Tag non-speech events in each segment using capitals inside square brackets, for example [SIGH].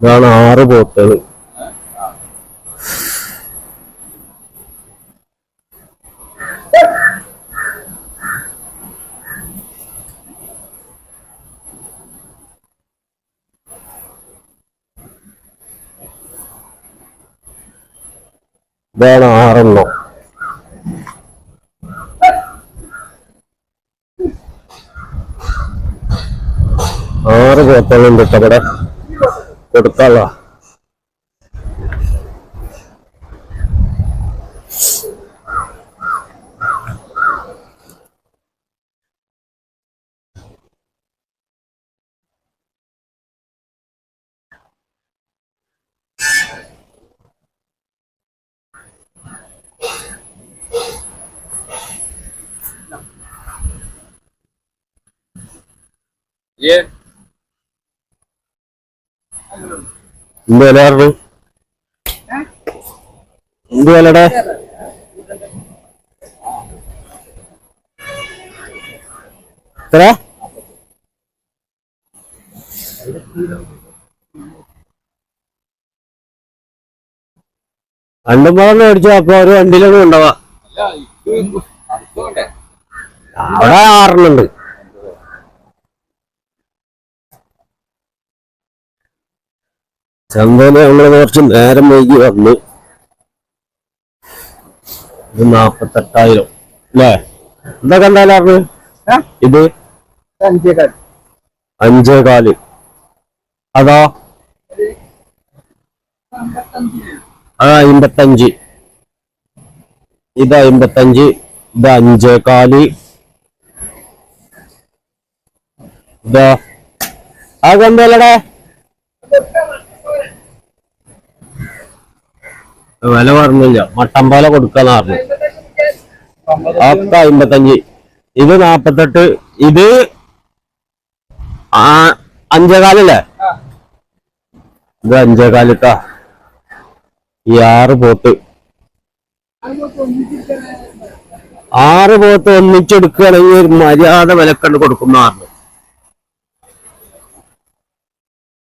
ഇതാണ് ആറ് പോത്തുകൾ ഇതാണ് ആറെണ്ണം. ആറ് പോത്തുകളുണ്ട് കേട്ടോ ഇവിടെ കൊടുക്കാനുള്ള ഏ എന്ത് വില പറഞ്ഞു? എന്ത് വിലടെ? എത്ര? രണ്ടും പഴം മേടിച്ചു അപ്പൊ ഒരു വണ്ടിയിലൊന്നും ഉണ്ടാവാ അവിടെ ആറെണ്ണുണ്ട് ചന്തയിൽ നമ്മൾ കുറച്ച് നേരം വൈകി വന്നു. ഇത് നാപ്പത്തെട്ടായിരം. അല്ലേ? എന്തൊക്കെ എന്തായാലും ഇത് അഞ്ചേ കാൽ അതോ? ആ അമ്പത്തഞ്ച്. ഇത് അമ്പത്തഞ്ച് ഇത് അഞ്ചേ കാൽ ഇതോ? ആ എന്തല്ലേ വില പറഞ്ഞില്ല. മട്ടമ്പാല പാല കൊടുക്കാന്ന് പറഞ്ഞു. ഒക്കെ അമ്പത്തഞ്ച്? ഇത് നാപ്പത്തെട്ട്. ഇത് അഞ്ചേകാലല്ലേ? ഇത് അഞ്ചേകാലിട്ടാ. ഈ ആറ് പോത്ത്. ആറ് പോത്ത് ഒന്നിച്ചെടുക്കുകയാണെങ്കിൽ ഒരു മര്യാദ വിലക്കണ്ട് കൊടുക്കുന്ന പറഞ്ഞു.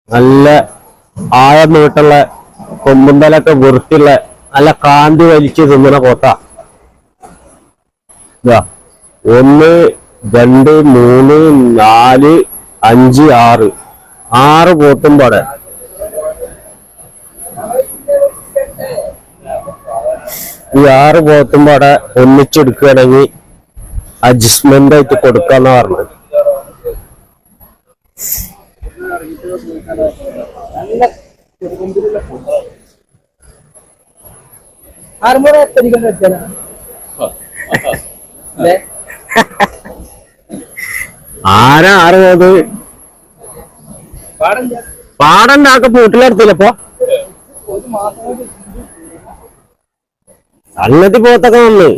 നല്ല ആഴം നീട്ടുള്ള കൊമ്പുന്തലൊക്കെ വൃത്തിയുള്ള നല്ല കാന്തി വലിച്ച് തിന്നണ കോത്ത ഒന്ന് രണ്ട് മൂന്ന് നാല് അഞ്ച് ആറ്. ആറ് പോത്തും പാടെ. ഈ ആറ് പോത്തും പാടെ ഒന്നിച്ചെടുക്കുകയാണെങ്കിൽ അഡ്ജസ്റ്റ്മെന്റ് ആയിട്ട് കൊടുക്കാന്ന് പറഞ്ഞത്. ആറുമുറ എത്തിരിക്കാൻ പറ്റില്ല ആരാ ആറ് പോത് പാടണ്ടാക്ക പൂട്ടിലെടുത്തില്ലപ്പോ സംഗതി പോത്തൊക്കെ വന്ന്.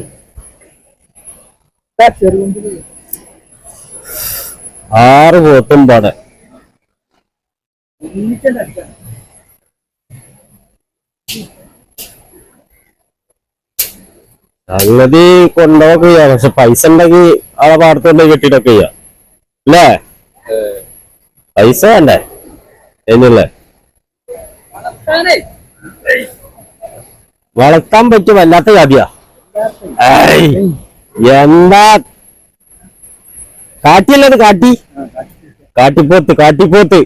ആറ് പോത്തും പാടെ. സംഗതി കൊണ്ടുപോകൊക്കെ ചെയ്യാം. പക്ഷെ പൈസ ഉണ്ടെങ്കിൽ ആളെ പാടത്തോണ്ട് കെട്ടിട്ടൊക്കെ ചെയ്യാം. അല്ലേ? പൈസ വേണ്ടേ? എന്നല്ലേ വളർത്താൻ പറ്റും വല്ലാത്ത ജാതിയാ. എന്താ? കാട്ടിയല്ലത് കാട്ടി? കാട്ടിപ്പോത്ത് കാട്ടിപ്പോത്ത്.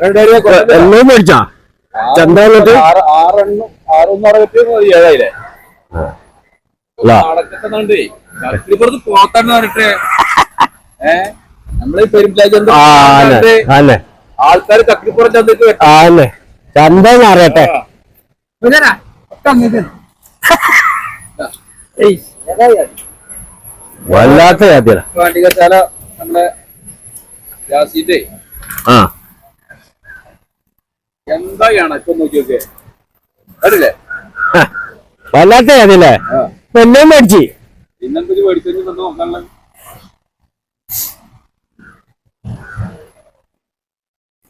എല്ലാം മേടിച്ചാ? ചന്ത വന്നിട്ട് ആറെണ്ണം ആറൊന്നും ഏഴായില്ലേ? പോത്താന്ന് പറഞ്ഞിട്ട്. നമ്മൾ ആൾക്കാർ ചന്തക്ക് ചന്ത അറിയട്ടെ. വല്ലാത്ത ജാതിയാണ് പാണ്ടികശാല നമ്മളെ യാസീറ്റേ ആ. എന്താ ഇണക്കം നോക്കി നോക്കിയേ കണ്ടില്ലേ? വല്ലാത്ത ആ. പെണ്ണും മേടിച്ച്. പിന്നെന്തൊരു മേടിച്ചു നോക്കാനുള്ള.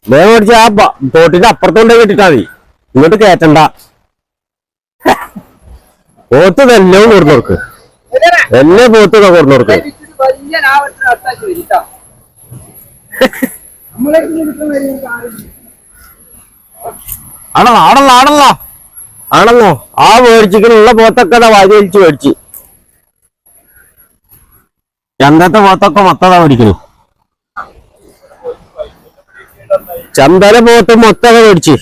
ഞാൻ മേടിച്ച ആ തോട്ടിന്റെ അപ്പുറത്തോണ്ട് കെട്ടിട്ടാ മതി. ഇങ്ങോട്ട് കേറ്റണ്ട പോത്ത് എല്ലാം കൊടുന്നു കൊടുക്ക് എന്നെ പോത്ത് കൊടുന്നു കൊടുക്ക് വലിയ നമ്മളെ [LAUGHS] ആണല്ലോ ആണല്ലോ ആണല്ലോ. ആണല്ലോ. ആ മേടിച്ചിട്ടുള്ള പോത്തൊക്കെ വാരി വലിച്ച് മേടിച്ച്. ചന്തത്തെ പോത്തൊക്കെ മൊത്തതാ മേടിക്കുന്നു ചന്തല പോത്ത് മൊത്തത മേടിച്ച്.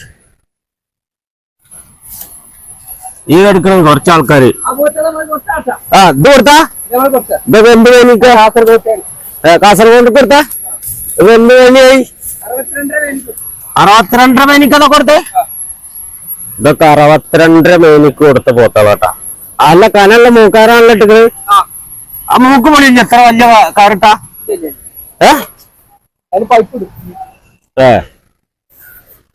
ഈ എടുക്കണം കുറച്ച് ആൾക്കാര്. ആ ഇത് കൊടുത്ത? ഇതൊക്കെ എന്ത് വേണിക്ക കാസർഗോഡ് കൊടുത്താ? ഇത് എന്ത് വേണിയായി അറുപത്തിരണ്ടര മേനിക്കതാ കൊടുത്തേ. ഇതൊക്കെ അറുപത്തിരണ്ടര മേനിക്ക് കൊടുത്ത പോത്തളാട്ടാ അല്ല കനല്ല മൂക്കാരാണല്ലോ ഇട്ടത് ആ മൂക്ക് പൊളിയില്ല എത്ര വലിയ ഇല്ല. ഏ?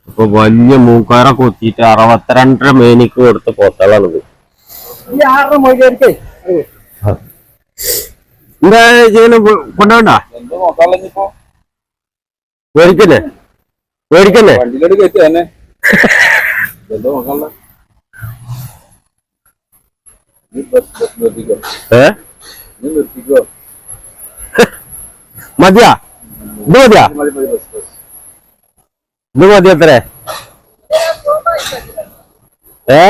ഇപ്പൊ വലിയ മൂക്കാര കുത്തിയിട്ട് അറുപത്തിരണ്ടര മേനിക്ക് കൊടുത്ത പോത്തളാണിത് എന്താ ചെയ്യുന്ന കൊണ്ടുവേണ്ട എന്തോ മേടിക്കന്നെ വണ്ടിയിലോട്ട് കയറ്റി തന്നെ. ഏ? [LAUGHS] മതിയാ? ഇത് മതിയാ? ഇത് മതി ഏ?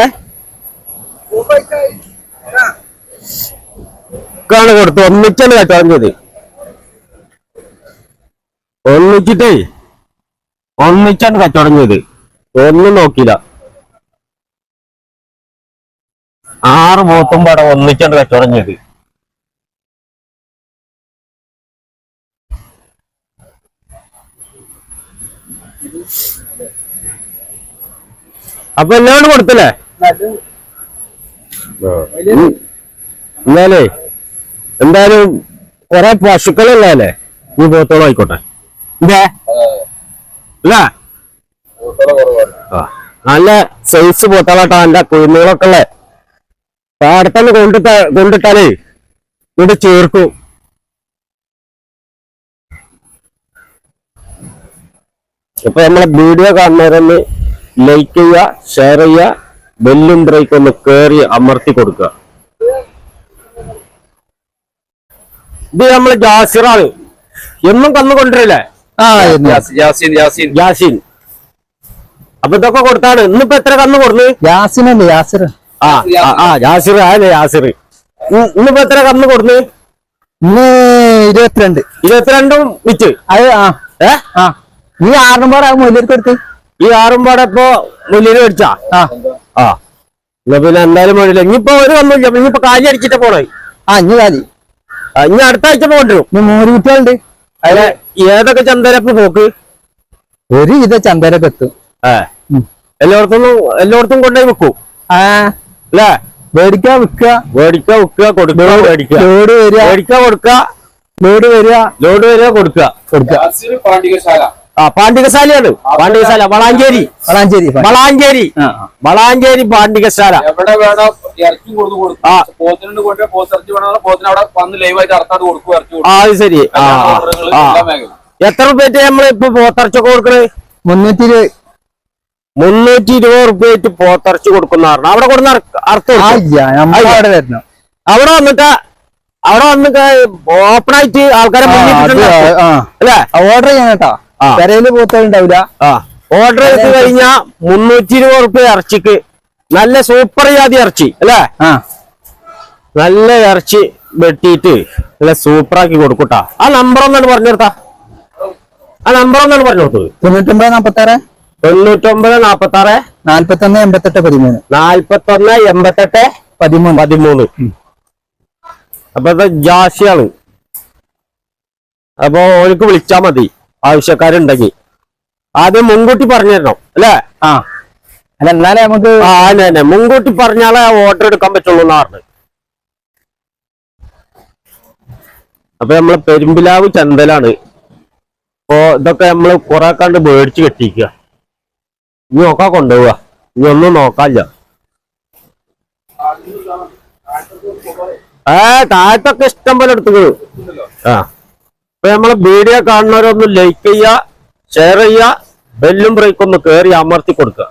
കാണ് കൊടുത്തു ഒന്നിച്ചാണ് ചെയ്ത്. ഒന്നിച്ചിട്ടേ. ഒന്നിച്ചാണ് കച്ചവടം ചെയ്ത് ഒന്നും നോക്കിയില്ല. ആറ് പോത്തും പടം ഒന്നിച്ചാണ് കച്ചവടം ചെയ്ത് അപ്പൊ എല്ലാവരും കൊടുത്തില്ലേ. എന്നാലേ എന്തായാലും കൊറേ പശുക്കളല്ലേ ഈ പോത്തോളം ആയിക്കോട്ടെ. ഇതേ? അല്ലേ. നല്ല സൈസ് പോത്താളാട്ടോ എന്റെ കുഴിനീളൊക്കെ ഉള്ളേ. പാടത്തന്നെ കൊണ്ടിട്ട കൊണ്ടിട്ടാലേ ഇവിടെ ചേർക്കും. ഇപ്പൊ നമ്മളെ വീഡിയോ കാണുന്നവരൊന്ന് ലൈക്ക് ചെയ്യുക ഷെയർ ചെയ്യുക ബെല്ലും ബ്രേക്ക് ഒന്ന് കേറി അമർത്തി കൊടുക്കുക. ഇത് നമ്മളെ ജാസിറാണ് എന്നും കന്നു കൊണ്ടുവരില്ലേ യാസീൻ യാസീൻ യാസീൻ. യാസിൻ. അപ്പൊ ഇതൊക്കെ കൊടുത്താണ്. ഇന്നിപ്പോ എത്ര കന്ന് കൊടുന്ന്? യാസിനല്ലേ യാസിർ? ആ ആ, ആ യാസിർ ആയല്ലേ യാസിർ. ഇന്നിപ്പോ എത്ര കന്ന് കൊടുന്ന്? ഇന്ന് ഇരുപത്തിരണ്ട്. ഇരുപത്തിരണ്ടും വിറ്റ്. അത് ആ. ഏ? ആ. നീ ആറുംപാട് പാടെ മൊയിലേക്ക് കൊടുത്ത് ഈ ആറും പാടെ ഇപ്പൊ മുന്നിൽ മേടിച്ചാ? ആ. ആ. എന്നാ പിന്നെ എന്തായാലും വേണ്ടില്ല. ഇനിയിപ്പോ ഒരു കന്നില്ല ഇനിയിപ്പോ കാലി അടിച്ചിട്ട് പോണേ. ആ ഇനി കാലി. ആ, ഇനി അടുത്ത ആഴ്ച കൊണ്ടുവരും ഇനി മൂന്ന് കുട്ടികളുണ്ട് അതിലെ ഏതൊക്കെ ചന്തരപ്പ് പോക്ക്? ഒരു ഇത ചന്തരൊക്കെ എത്തും എല്ലായിടത്തും എല്ലായിടത്തും കൊണ്ടുപോയി വെക്കൂ ആ. അല്ലേ? മേടിക്കാ വിൽക്കുക മേടിക്കാ വിൽക്കുക കൊടുക്കുക മേടിക്കുക ലോഡ് വരിക. മേടിക്കാ കൊടുക്കുക ലോഡ് വരിക. ലോഡ് വരിക കൊടുക്കുക കൊടുക്കുക യാസീൻ പാണ്ഡികശാല ആ പാണ്ഡികശാലയാണ്. പാണ്ഡികശാല വളാഞ്ചേരി. വളാഞ്ചേരി വളാഞ്ചേരി. വളാഞ്ചേരി പാണ്ഡികശാല. എവിടെ വേണോ ഇറച്ചി കൊടുത്ത് കൊടുക്കും. ആ. പോത്തിനുണ്ട് കൊണ്ട് പോത്തിറച്ചി പോത്തിന് അവിടെ വന്ന് ലൈവായിട്ട് അറുത്താണ്ട് കൊടുക്കും ഇറച്ചി ആ അത് ശരി. ആ എത്ര റുപ്യറ്റ് നമ്മൾ ഇപ്പൊ പോത്തിറച്ചൊക്കെ കൊടുക്കണേ? മുന്നൂറ്റി ഇരുപത് മുന്നൂറ്റി ഇരുപത് റുപ്യറ്റ് പോത്തിറച്ചി കൊടുക്കുന്ന പറഞ്ഞു അവിടെ കൊടുന്ന അർത്ഥം വരണം. അവിടെ വന്നിട്ട് അവിടെ വന്നിട്ട് ഓപ്പൺ ആയിട്ട് ആൾക്കാരെ അല്ലേ? ഓർഡർ ചെയ്യാൻ കേട്ടോ. പെരയിൽ പോത്തുണ്ടാവില്ല ആ. ഓർഡർ ചെയ്ത് കഴിഞ്ഞാ മുന്നൂറ്റി ഇരുപത് റുപ്യ ഇറച്ചിക്ക്. നല്ല സൂപ്പർ ജാതി ഇറച്ചി അല്ലേ? നല്ല ഇറച്ചി വെട്ടിയിട്ട് നല്ല സൂപ്പറാക്കി കൊടുക്കൂട്ടാ ആ നമ്പർ ഒന്നാണ് പറഞ്ഞെടുത്ത ആ നമ്പർ ഒന്നാണ് പറഞ്ഞു കൊടുത്തത്. തൊണ്ണൂറ്റൊമ്പത് നാപ്പത്താറ്? തൊണ്ണൂറ്റൊമ്പത് നാപ്പത്തി ആറ് നാല്പത്തൊന്ന് എൺപത്തെട്ട് പതിമൂന്ന്. നാൽപ്പത്തൊന്ന് എൺപത്തെട്ട് പതിമൂന്ന്. പതിമൂന്ന്. അപ്പൊ ജാസിയാണ് അപ്പൊ ഓർക്ക് വിളിച്ചാ മതി. ആവശ്യക്കാരുണ്ടെങ്കിൽ. ആദ്യം മുൻകൂട്ടി പറഞ്ഞു തരണം അല്ലേ? ആ. അല്ല എന്നാലേ നമുക്ക് ആ മുൻകൂട്ടി പറഞ്ഞാലേ ഓർഡർ എടുക്കാൻ പറ്റുള്ളൂ എന്നാ പറഞ്ഞത്. അപ്പൊ നമ്മളെ പെരുമ്പിലാവ് ചന്തലാണ്. അപ്പൊ ഇതൊക്കെ നമ്മൾ കുറെ കണ്ട് മേടിച്ച് കെട്ടിക്കുക. ഇനി നോക്കാ കൊണ്ടുപോവുക. ഇനി ഒന്നും നോക്കാല്ല. ഏ താഴത്തൊക്കെ ഇഷ്ടം പോലെ എടുത്തുകളു ആ. അപ്പൊ നമ്മളെ വീഡിയോ കാണുന്നവരൊന്ന് ലൈക്ക് ചെയ്യുക ഷെയർ ചെയ്യുക ബെല്ലും ബ്രേക്കും ഒന്ന് കയറി അമർത്തി കൊടുക്കുക.